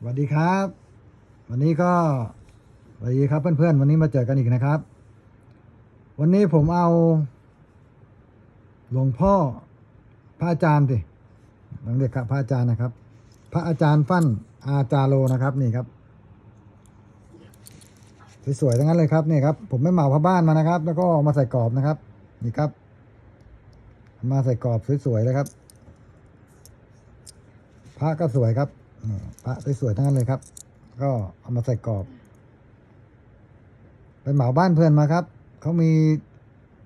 สวัสดีครับ วันนี้ก็สวัสดีครับเพื่อนๆ วันนี้มาเจอกันอีกนะครับ วันนี้ผมเอา หลวงพ่อพระอาจารย์สิต้องเรียกครับพระอาจารย์นะครับ พระอาจารย์ฟั่นอาจารโลนะครับนี่ครับสวยๆทั้งนั้นเลยครับนี่ครับ ผมไม่เหมาพระบ้านมานะครับ แล้วก็มาใส่กรอบนะครับ นี่ครับ มาใส่กรอบสวยๆเลยครับ พระก็สวยครับ พระสวยๆทั้งนั้นเลยครับ ก็เอามาใส่กรอบ ไปเหมาบ้านเพื่อนมาครับ เขามี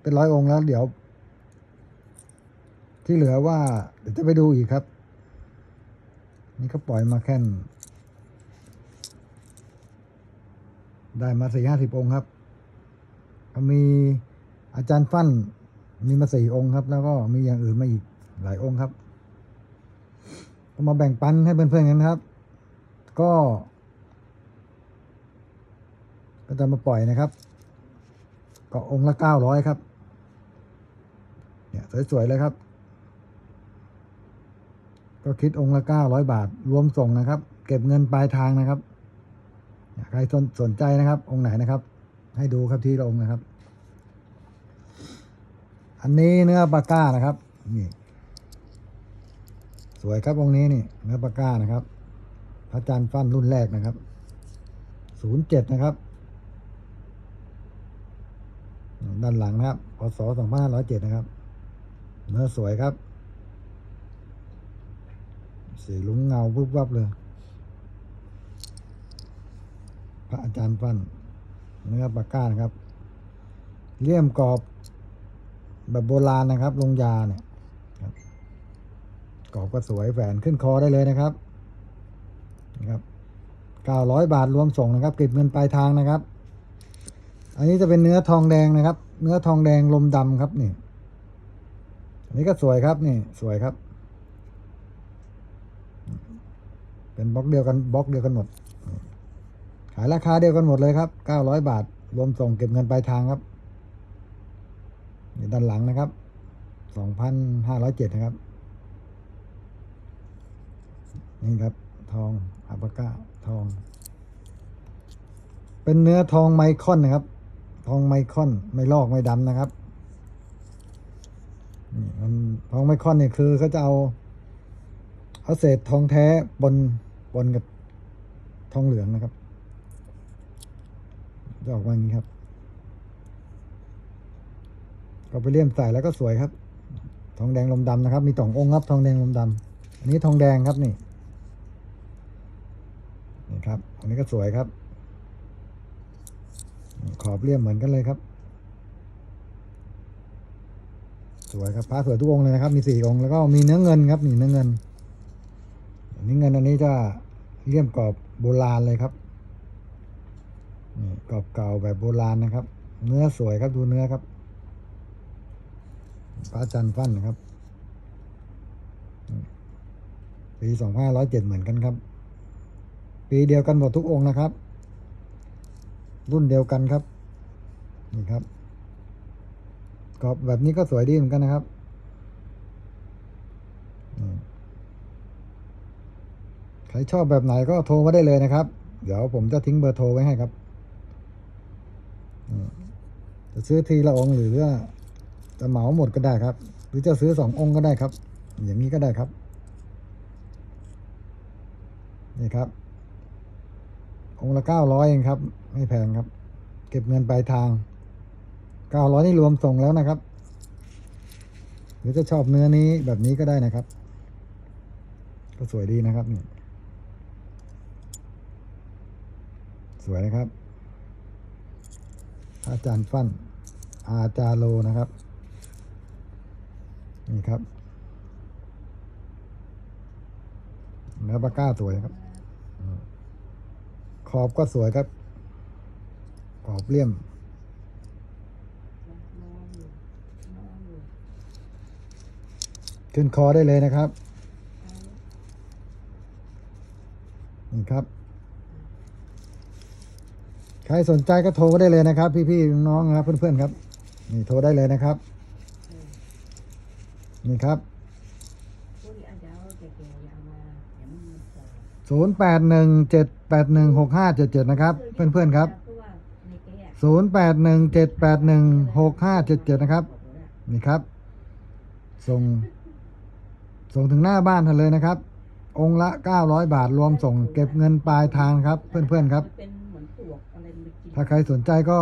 เป็นร้อยองค์แล้ว เดี๋ยว ที่เหลือว่า เดี๋ยวจะไปดูอีกครับ นี่เขาปล่อยมาแค่นได้มาสี่ห้าสิบองค์ครับก็มีอาจารย์ฟั่นมีมาสี่องค์ครับ แล้วก็มีอย่างอื่นมาอีกหลายองค์ครับ มาแบ่งปันให้เพื่อนๆกันครับ ก็ ก็จะมาปล่อยนะครับ ก็องค์ละเก้าร้อยครับ เนี่ยสวยๆเลยครับ ก็คิดองค์ละเก้าร้อยบาท รวมส่งนะครับ เก็บเงินปลายทางนะครับใครสนสนใจนะครับ องค์ไหนนะครับ ให้ดูครับที่ละองค์นะครับ อันนี้เนื้อปลาก้านะครับนี่ สวยครับองค์นี้นี่เนื้อปากก้านะครับ พระจันทร์ฟั่นรุ่นแรกนะครับศูนย์เจ็ดนะครับด้านหลังนะครับพศสองพันห้าร้อยเจ็ดนะครับ เนื้อสวยครับ สีลุงเงาวุบวับเลย พระอาจารย์ฟันเนื้อปากก้านะครับ เลี่ยมกรอบแบบโบราณนะครับ ลงยาเนี่ย กรอบก็สวยแหวนขึ้นคอได้เลยนะครับนะครับเก้าร้อยบาทรวมส่งนะครับเก็บเงินปลายทางนะครับ อันนี้จะเป็นเนื้อทองแดงนะครับ เนื้อทองแดงลมดำครับนี่ อันนี้ก็สวยครับนี่สวยครับ เป็นบล็อกเดียวกันบล็อกเดียวกันหมด ขายราคาเดียวกันหมดเลยครับเก้าร้อยบาทรวมส่งเก็บเงินปลายทางครับด้านหลังนะครับสองพันห้าร้อยเจ็ดนะครับ นี่ครับ ทองอัปก้าทอง เป็นเนื้อทองไมคอนนะครับ ทองไมคอน ไม่ลอกไม่ดำนะครับนี่มันทองไมคอนเนี่ยคือเขาจะเอาเอาเศษทองแท้บนบนกับทองเหลืองนะครับจะออกมาอย่างนี้ครับ ก็ไปเลี่ยมใส่แล้วก็สวยครับ ทองแดงลมดำนะครับ มีสององค์ครับ ทองแดงลมดำอันนี้ทองแดงครับนี่ ครับ อันนี้ก็สวยครับ ขอบเลี่ยมเหมือนกันเลยครับ สวยครับพระสวยทุกองเลยนะครับ มีสี่องค์แล้วก็มีเนื้อเงินครับนี่เนื้อเงินอันนี้เงินอันนี้จะเลี่ยมกรอบโบราณเลยครับนี่กรอบเก่าแบบโบราณนะครับ เนื้อสวยครับดูเนื้อครับพระจันทร์ฟันนะครับปีสองพันร้อยเจ็ดเหมือนกันครับ ปีเดียวกันหมดทุกองค์นะครับ รุ่นเดียวกันครับนี่ครับกรอบแบบนี้ก็สวยดีเหมือนกันนะครับใครชอบแบบไหนก็โทรมาได้เลยนะครับ เดี๋ยวผมจะทิ้งเบอร์โทรไว้ให้ครับจะซื้อทีละองค์หรือว่าจะเหมาหมดก็ได้ครับ หรือจะซื้อสององค์ก็ได้ครับ อย่างนี้ก็ได้ครับ นี่ครับ องค์ละเก้าร้อยเองครับ ไม่แพงครับ เก็บเงินปลายทางเก้าร้อยนี่รวมส่งแล้วนะครับ หรือจะชอบเนื้อนี้แบบนี้ก็ได้นะครับ ก็สวยดีนะครับนี่สวยนะครับ อาจารย์ฟั่น อาจารโลนะครับ นี่ครับเนื้อปลาก้าสวยครับ ขอบก็สวยครับ ขอบเลี่ยม ขึ้นคอได้เลยนะครับ นี่ครับ ใครสนใจก็โทรมาได้เลยนะครับ พี่ๆน้องๆนะครับ เพื่อนๆครับ นี่โทรได้เลยนะครับ นี่ครับพวกนี้อาจจะเอาแก่ๆเอามาเดี๋ยวมันสวยศูนย์แปดหนึ่งเจ็ด แปดหนึ่งหกห้าเจ็ดเจ็ดนะครับ เพื่อนๆครับเพราะว่าในแก้ศูนย์แปดหนึ่งเจ็ดแปดหนึ่งหกห้าเจ็ดเจ็ดนะครับนี่ครับ ส่ง ส่งถึงหน้าบ้านท่านเลยนะครับ องค์ละ900บาทรวมส่งเก็บเงินปลายทางครับ เพื่อนๆครับมันเป็นเหมือนปลวกอะไรมันกินถ้าใครสนใจก็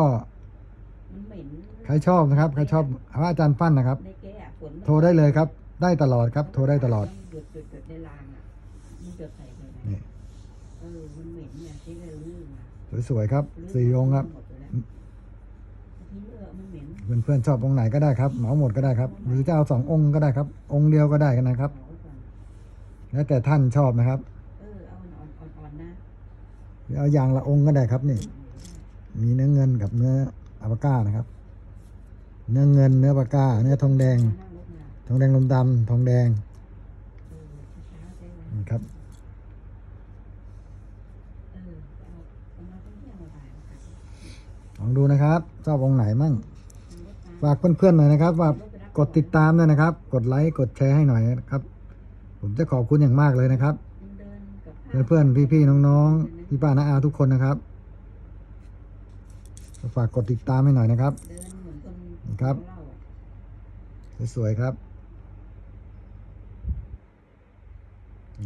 มันเหม็นใครชอบนะครับใครชอบพระอาจารย์ฟั่นนะครับในแก้ฝนมันโทรได้เลยครับ ได้ตลอดครับ โทรได้ตลอดหยดหยดหยดใน เออมันเหม็นเนี่ยที่เราลื่นอะสวยๆครับ สี่องค์ครับหมดเลยนะทิ้งเออมันเหม็นเพื่อนๆชอบองค์ไหนก็ได้ครับเหมาหมดก็ได้ครับ หรือจะเอาสององค์ก็ได้ครับ องค์เดียวก็ได้กันนะครับขอไว้ก่อนแล้วแต่ท่านชอบนะครับเออเอาอ่อนๆอ่อนๆนะหรือเอาอย่างละองค์ก็ได้ครับนี่ มีเนื้อเงินกับเนื้ออัปาก้านะครับ เนื้อเงินเนื้อปากก้า เนื้อทองแดงนั่งรถมาทองแดงลมดำทองแดงเออช้าๆได้ไหมนี่ครับ เออเอาเอามาต้องเที่ยวมาบ่ายมาขาย ลองดูนะครับชอบองค์ไหนมั่งฝากเพื่อนๆหน่อยนะครับ ว่ากดติดตามด้วยนะครับ กดไลค์กดแชร์ให้หน่อยนะครับ ผมจะขอบคุณอย่างมากเลยนะครับ เพื่อนๆพี่ๆน้องๆพี่ป้าน้าอาทุกคนนะครับฝากกดติดตามให้หน่อยนะครับนเหมือนครับ สวยๆครับ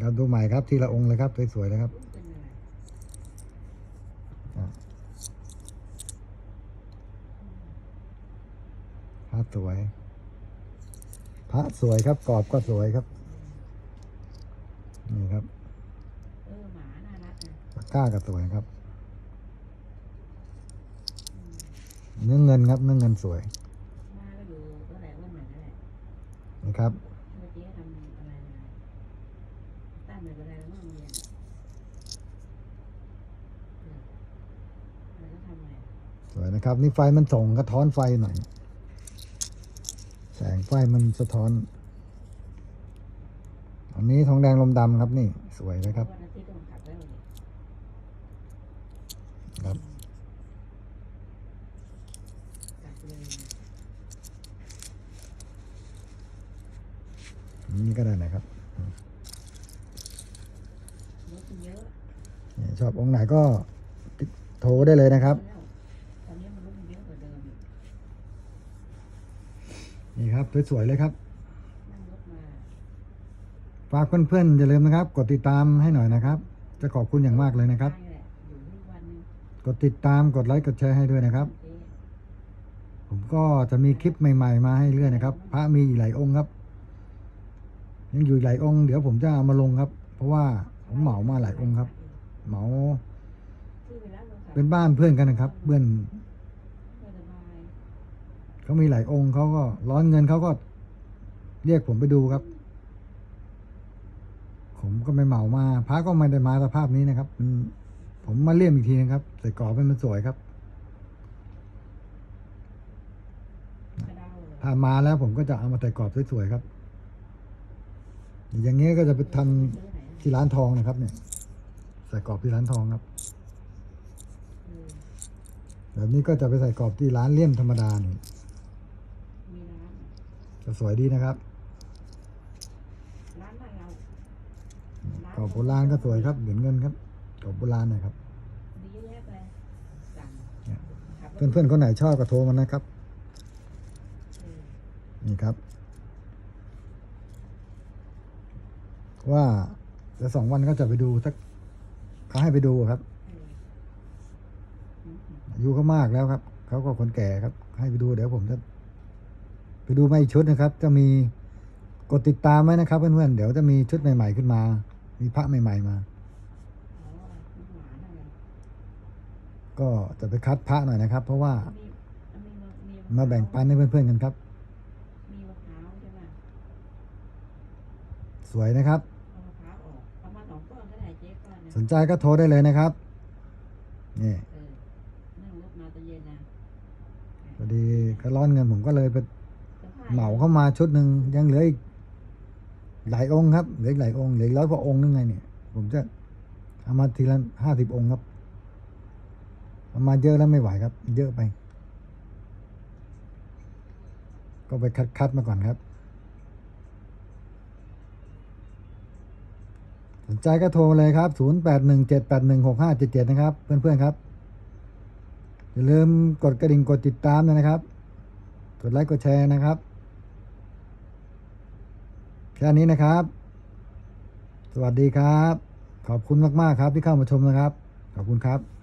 ครับดูใหม่ครับทีละองค์เลยครับสวยๆเลยครับ เป็นอะไร พระ สวย พระสวยครับ กรอบก็สวยครับ นี่ครับเออหมาน่ารักนะปากก้าก็สวยครับ เนื้อเงินครับ เนื้อเงินสวยมาก็อยู่ก็แหละว่าเหมือนนั่นแหละนะครับ เมื่อกี้ทำอะไรนะตั้งเลยอะไรแล้วมั่งเรียนเออแล้วก็ทำไงสวยนะครับ นี่ไฟมันส่องกระท้อนไฟหน่อย แสงไฟมันสะท้อน อันนี้ทองแดงลมดำครับนี่ สวยเลยครับวันอาทิตย์ต้องกลับแล้วเนี่ยครับนี่ก็ได้นะครับชอบองค์ไหนก็ติดโทรได้เลยนะครับ แล้วตอนนี้มันรถมันเยอะกว่าเดิมอีก นี่ ครับสวยๆเลยครับฝากเพื่อนๆอย่าลืมนะครับ กดติดตามให้หน่อยนะครับ จะขอบคุณอย่างมากเลยนะครับ กดติดตามกดไลค์กดแชร์ให้ด้วยนะครับ ผมก็จะมีคลิปใหม่ ๆ มาให้เรื่อยนะครับ พระมีหลายองค์ครับ ยังอยู่หลายองค์เดี๋ยวผมจะเอามาลงครับ เพราะว่าผมเหมามาหลายองค์ครับ เหมา เป็นบ้านเพื่อนกันนะครับ เพื่อน เขามีหลายองค์เขาก็ร้อนเงินเขาก็เรียกผมไปดูครับ ผมก็ไม่เหมามาพระก็ไม่ได้มาสภาพนี้นะครับผมมาเลี่ยมอีกทีนะครับใส่กรอบให้มันสวยครับถ้ามาแล้วผมก็จะเอามาใส่กรอบสวยๆครับ อย่างเงี้ยก็จะไปทำที่ร้านทองนะครับ เนี่ย ใส่กรอบที่ร้านทองครับแบบนี้ก็จะไปใส่กรอบที่ร้านเลี่ยมธรรมดานี่ จะสวยดีนะครับร้านบ้านเรากรอบโบราณก็สวยครับเหรียญเงินครับกรอบโบราณหนะครับมีเยอะแยะไปสั่งเนี่ยขับรถเพื่อนๆคนไหนชอบก็โทรมานะครับเออนี่ครับ ว่าเดี๋ยวสองวันก็จะไปดูสักเขาให้ไปดูครับเอออืมอายุเขามากแล้วครับ เขาก็คนแก่ครับ ให้ไปดูเดี๋ยวผมจะ ไปดูมาอีกชุดนะครับ จะมีกดติดตามไว้นะครับเพื่อนๆเดี๋ยวจะมีชุดใหม่ ๆขึ้นมา มีพระใหม่ ๆ มาอ๋อน้ำหวานอะไรก็จะไปคัดพระหน่อยนะครับ เพราะว่ามีมีมีมาแบ่งปันให้เพื่อนๆกันครับมีมะพร้าวใช่ไหมสวยนะครับเอามะพร้าวออกเอามาสองก้อนก็ได้เจ๊ก้อนนะสนใจก็โทรได้เลยนะครับนี่เออนั่งรถมาตอนเย็นนะพอดีเขาร้อนเงินผมก็เลยไปสภพ เหมาเข้ามาชุดหนึ่งยังเหลืออีกหลายองค์ครับเหลือหลายองค์เหลือร้อยกว่าองค์นึงไงเนี่ยผมจะเอามาทีละห้าสิบองค์ครับเอามาเยอะแล้วไม่ไหวครับ เยอะไป ก็ไปคัดคัดๆมาก่อนครับ สนใจก็โทรเลยครับ 0817816577 นะครับ เพื่อนๆครับ อย่าลืมกดกระดิ่งกดติดตามนะครับ กดไลค์กดแชร์นะครับ แค่นี้นะครับ สวัสดีครับ ขอบคุณมาก ๆ ครับที่เข้ามาชมนะครับ ขอบคุณครับ